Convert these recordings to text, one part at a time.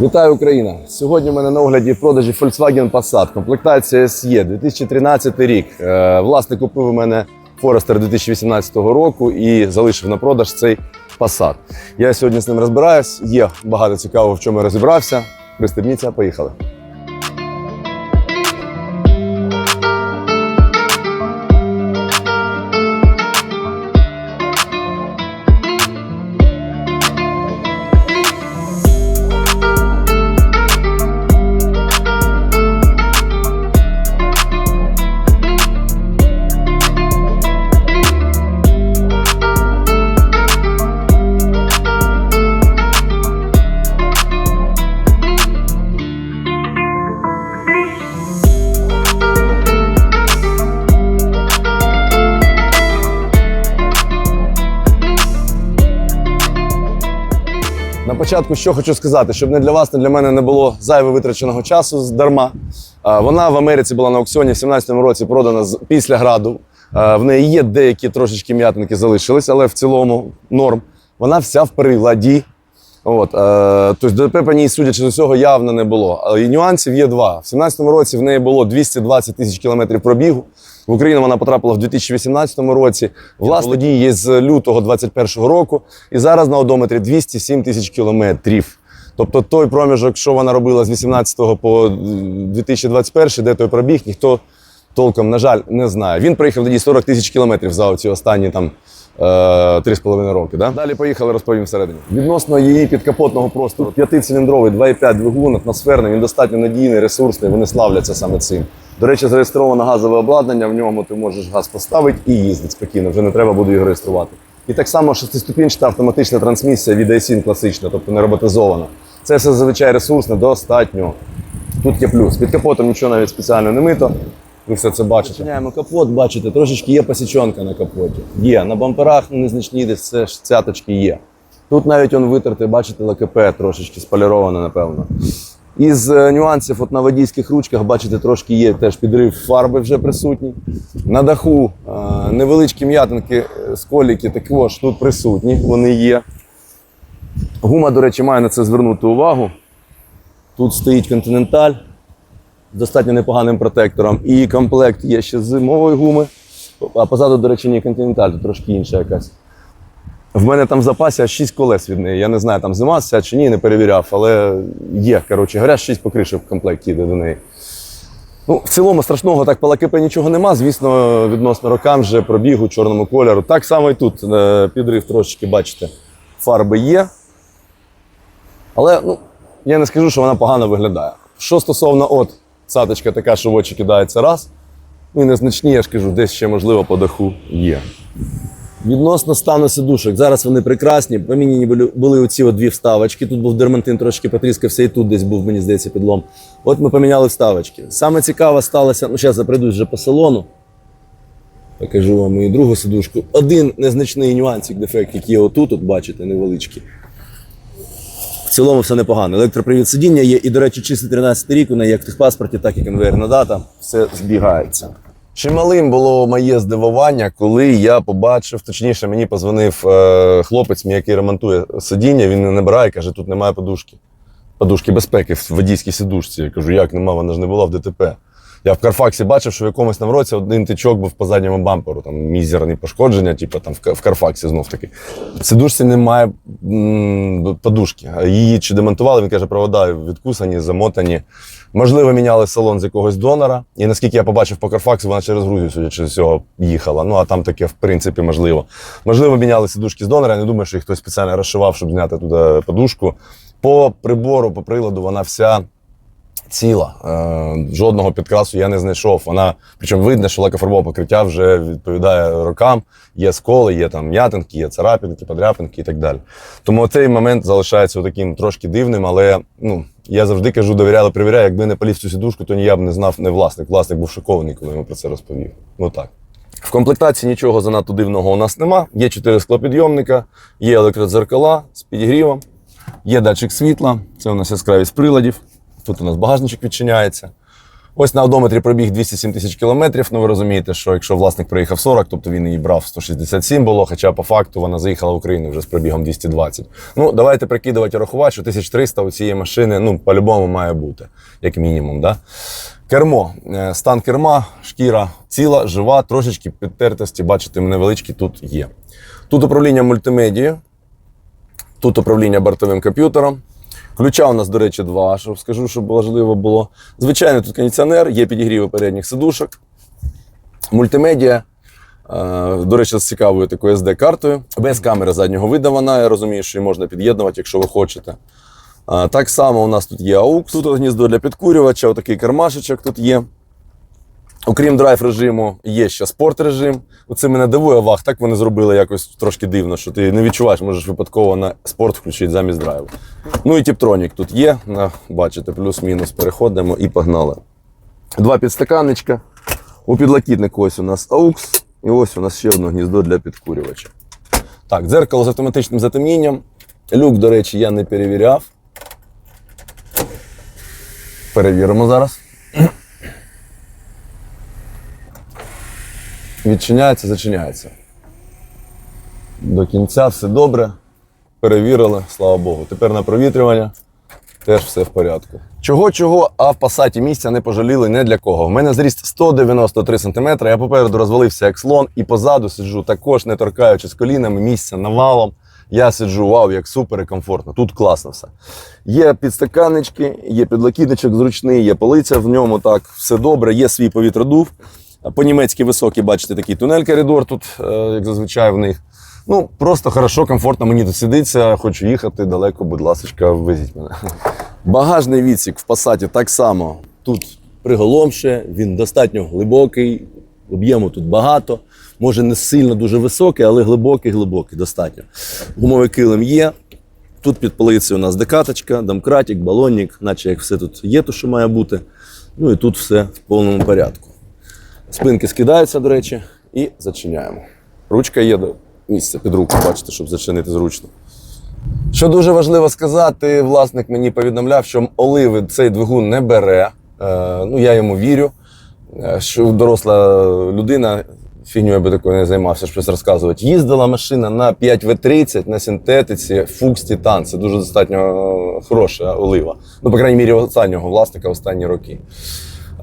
Вітаю Україна! Сьогодні в мене на огляді продажі Volkswagen Passat, комплектація SE, 2013 рік. Власне, Власник купив у мене Forester 2018 року і залишив на продаж цей Passat. Я сьогодні з ним розбираюсь. Є багато цікавого, в чому я розібрався. Пристебніться, поїхали. На початку що хочу сказати, щоб не для вас, не для мене не було зайве витраченого часу дарма. Вона в Америці була на аукціоні в 17-му році продана після граду. В неї є деякі трошечки м'ятинки залишились, але в цілому норм. Вона вся в приладі. От, е, тобто ДТП по ній, судячи з усього, явно не було. І нюансів є два. В 17-му році в неї було 220 тисяч кілометрів пробігу. В Україну вона потрапила в 2018 році. Власне, водій є з лютого 2021 року. І зараз на одометрі 207 тисяч кілометрів. Тобто той проміжок, що вона робила з 18 по 2021, де той пробіг, ніхто толком, на жаль, не знає. Він проїхав тоді 40 тисяч кілометрів за ці останні там. е, 3,5 роки. Да? Далі поїхали, розповім всередині. Відносно її підкапотного простору. П'ятициліндровий 2,5 двигун, атмосферний, він достатньо надійний, ресурсний, вони славляться саме цим. До речі, зареєстровано газове обладнання, в ньому ти можеш газ поставити і їздити спокійно, вже не треба буде його реєструвати. І так само шестиступінчата автоматична трансмісія від iSyn класична, тобто не роботизована. Це все зазвичай ресурсне, достатньо. Тут є плюс. Під капотом нічого навіть спеціально не мито. Ви все це бачите. Починаємо капот, бачите, трошечки є посічонка на капоті. Є. На бамперах незначні десь цяточки є. Тут навіть он витертий, бачите, ЛКП трошечки спаліроване, напевно. Із е, нюансів от на водійських ручках, бачите, трошки є теж підрив фарби вже присутній. На даху е, невеличкі м'ятинки, е, сколіки також тут присутні, вони є. Гума, до речі, має на це звернути увагу. Тут стоїть континенталь достатньо непоганим протектором. І комплект є ще зимової гуми. А позаду, до речі, не континенталь, тут трошки інша якась. В мене там в запасі аж 6 колес від неї. Я не знаю, там зима вся чи ні, не перевіряв, але є. Коротше, говоря, 6 покришок в комплекті йде до неї. Ну, в цілому страшного так по ЛКП нічого нема. Звісно, відносно рокам вже пробігу чорному кольору. Так само і тут е, підрив трошечки, бачите, фарби є. Але ну, я не скажу, що вона погано виглядає. Що стосовно от, цаточка така, що в очі кидається раз. Ну і незначні, я ж кажу, десь ще, можливо, по даху є. Відносно стану сидушок. Зараз вони прекрасні. Поміняні були, були оці дві вставочки. Тут був дермантин, трошки потріскався, і тут десь був, мені здається, підлом. От ми поміняли вставочки. Саме цікаве сталося, ну зараз я прийду вже по салону. Покажу вам і другу сидушку. Один незначний нюансик, дефект, який отут, от бачите, невеличкий. Цілому все непогано. Електропривід сидіння є, і, до речі, чистий 13 рік у неї як в техпаспорті, так і конвейерна дата. Все збігається. Чималим було моє здивування, коли я побачив, точніше, мені позвонив е, хлопець, який ремонтує сидіння, він не набирає, каже, тут немає подушки. Подушки безпеки в водійській сидушці. Я кажу, як нема, вона ж не була в ДТП. Я в Карфаксі бачив, що в якомусь там році один тичок був по задньому бамперу, там мізерні пошкодження, типу там в Карфаксі знов таки. В сидушці немає подушки. Її чи демонтували, він каже, провода відкусані, замотані. Можливо, міняли салон з якогось донора. І наскільки я побачив по Карфаксу, вона через Грузію, судячи з цього, їхала. Ну а там таке, в принципі, можливо. Можливо, міняли сидушки з донора. Я не думаю, що їх хтось спеціально розшивав, щоб зняти туди подушку. По прибору, по приладу, вона вся ціла. Е, жодного підкрасу я не знайшов. Вона, причому видно, що лакофарбове покриття вже відповідає рокам. Є сколи, є там м'ятинки, є царапинки, подряпинки і так далі. Тому цей момент залишається таким трошки дивним, але ну, я завжди кажу, довіряю, перевіряю. Якби не поліз цю сідушку, то ні я б не знав не власник. Власник був шокований, коли йому про це розповів. Ну так. В комплектації нічого занадто дивного у нас нема. Є чотири склопідйомника, є електродзеркала з підігрівом, є датчик світла, це у нас яскравість приладів. Тут у нас багажничок відчиняється. Ось на одометрі пробіг 207 тисяч кілометрів. Ну ви розумієте, що якщо власник приїхав 40, тобто він її брав 167 було, хоча по факту вона заїхала в Україну вже з пробігом 220. Ну, давайте прикидувати рахувати, що 1300 у цієї машини, ну, по-любому має бути, як мінімум. Да? Кермо. Е, Стан керма, шкіра ціла, жива, трошечки підтертості, бачите, невеличкі тут є. Тут управління мультимедією, тут управління бортовим комп'ютером. Ключа у нас, до речі, два, щоб скажу, щоб важливо було. Звичайно, тут кондиціонер, є підігріви передніх сидушок, мультимедіа. е, До речі, з цікавою такою SD-картою. Без камери заднього виду вона. Я розумію, що її можна під'єднувати, якщо ви хочете. Так само у нас тут є AUX, тут гніздо для підкурювача, отакий кармашечок тут є. Окрім драйв режиму, є ще спорт режим. Оце мене дивує вах, так вони зробили якось трошки дивно, що ти не відчуваєш, можеш випадково на спорт включити замість драйву. Ну і тіптронік тут є. Бачите, плюс-мінус переходимо і погнали. Два підстаканничка. У підлокітнику ось у нас AUX, і ось у нас ще одне гніздо для підкурювача. Так, дзеркало з автоматичним затемнінням. Люк, до речі, я не перевіряв. Перевіримо зараз. Відчиняється, зачиняється. До кінця все добре. Перевірили, слава Богу. Тепер на провітрювання теж все в порядку. Чого, чого, а в пасаті місця не пожаліли не для кого. В мене зріст 193 см, я попереду розвалився як слон, і позаду сиджу також, не торкаючись колінами, місця навалом. Я сиджу, вау, як супер і комфортно. Тут класно все. Є підстаканнички, є підлокітничок зручний, є полиця в ньому, так, все добре, є свій повітродув. По-німецьки високий, бачите, такий тунель-коридор тут, е, як зазвичай в них. Ну, просто хорошо, комфортно мені тут сидиться, хочу їхати далеко, будь ласка, везіть мене. Багажний відсік в пасаті так само. Тут приголомше, він достатньо глибокий, об'єму тут багато. Може не сильно дуже високий, але глибокий, глибокий, достатньо. Гумовий килим є. Тут під полицею у нас декаточка, домкратик, балонник, наче як все тут є, то що має бути. Ну і тут все в повному порядку. Спинки скидаються, до речі, і зачиняємо. Ручка є до місця під руку, бачите, щоб зачинити зручно. Що дуже важливо сказати, власник мені повідомляв, що оливи цей двигун не бере. Е, ну, я йому вірю, е, що доросла людина, фігню я би такою не займався, щось розказувати. Їздила машина на 5В30 на синтетиці Фукс Титан. Це дуже достатньо е, хороша олива. Ну, по крайній мірі, останнього власника останні роки.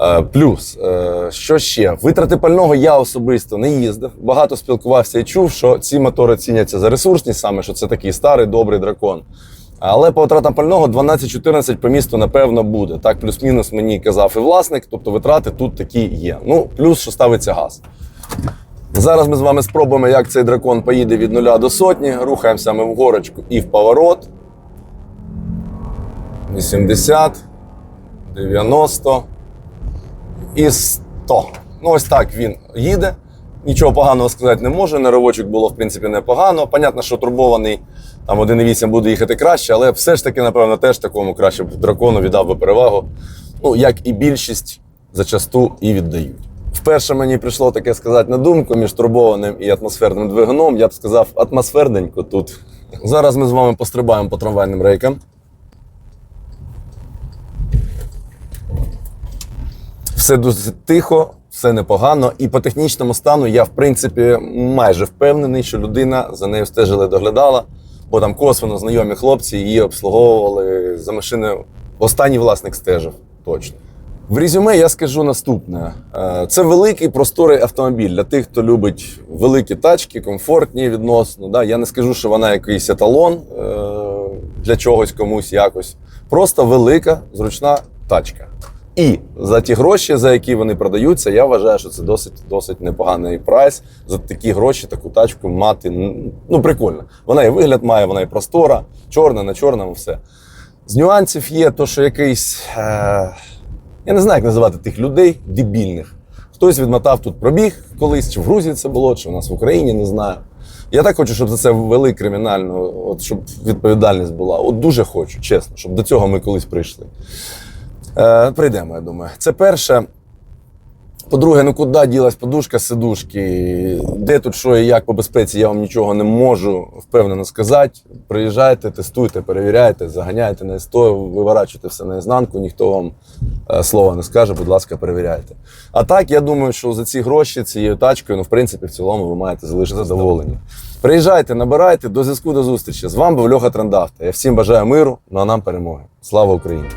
Е, Плюс, е, що ще? Витрати пального я особисто не їздив. Багато спілкувався і чув, що ці мотори ціняться за ресурсність, саме що це такий старий добрий дракон. Але по витратам пального 12-14 по місту, напевно, буде. Так, плюс-мінус мені казав і власник, тобто витрати тут такі є. Ну, плюс, що ставиться газ. Зараз ми з вами спробуємо, як цей дракон поїде від нуля до сотні. Рухаємося ми в горочку і в поворот. 80, 90 і 100. Ну, ось так він їде. Нічого поганого сказати не можу. Наривочок було, в принципі, непогано. Понятно, що турбований там 1.8 буде їхати краще, але все ж таки, напевно, теж такому краще дракону віддав би перевагу. Ну, як і більшість зачасту і віддають. Вперше мені прийшло таке сказати на думку між турбованим і атмосферним двигуном. Я б сказав, атмосферненько тут. Зараз ми з вами пострибаємо по трамвайним рейкам. Все дуже тихо, все непогано. І по технічному стану я, в принципі, майже впевнений, що людина за нею стежила і доглядала, бо там косвенно знайомі хлопці її обслуговували за машиною. Останній власник стежив точно. В резюме я скажу наступне: Е, це великий просторий автомобіль для тих, хто любить великі тачки, комфортні відносно. Да? Я не скажу, що вона якийсь еталон е, для чогось комусь якось. Просто велика, зручна тачка. І за ті гроші, за які вони продаються, я вважаю, що це досить досить непоганий прайс. За такі гроші таку тачку мати. Ну, прикольно. Вона і вигляд має, вона і простора, чорна на чорному, все. З нюансів є то, що якийсь. Е- я не знаю, як називати тих людей дебільних. Хтось відмотав тут пробіг колись, чи в Грузії це було, чи у нас в Україні, не знаю. Я так хочу, щоб за це ввели кримінальну, от щоб відповідальність була. От дуже хочу, чесно, щоб до цього ми колись прийшли. Е, прийдемо, я думаю. Це перше. По-друге, ну куди ділась подушка сидушки? Де тут що і як по безпеці, я вам нічого не можу впевнено сказати. Приїжджайте, тестуйте, перевіряйте, заганяйте на СТО, виворачуйте все наізнанку, ніхто вам е, слова не скаже, будь ласка, перевіряйте. А так, я думаю, що за ці гроші, цією тачкою, ну, в принципі, в цілому ви маєте залишити задоволені. Приїжджайте, набирайте, до зв'язку, до зустрічі. З вами був Льоха Трандавта. Я всім бажаю миру, ну а нам перемоги. Слава Україні!